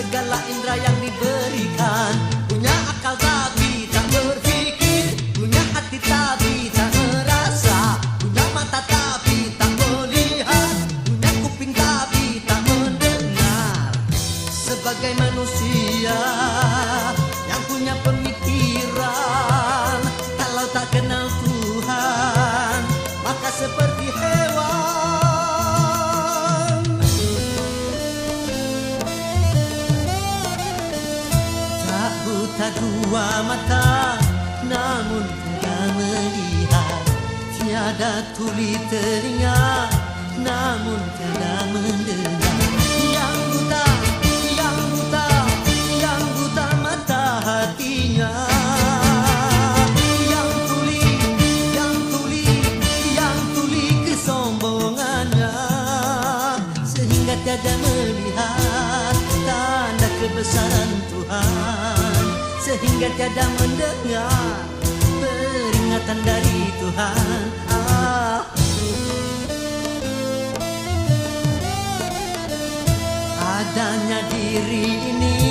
segala indera yang diberikan. Punya akal tapi tak berfikir punya hati tapi tak merasa punya mata tapi tak melihat punya kuping tapi tak mendengar. Sebagai manusia dua mata namun tiada melihat. Tiada tuli telinga namun tiada mendengar. Yang buta yang buta yang buta mata hatinya. Yang tuli yang tuli yang tuli kesombongannya. Sehingga tiada melihat tanda kebesaran Tuhan sehingga tiada mendengar peringatan dari Tuhan ah. Adanya diri ini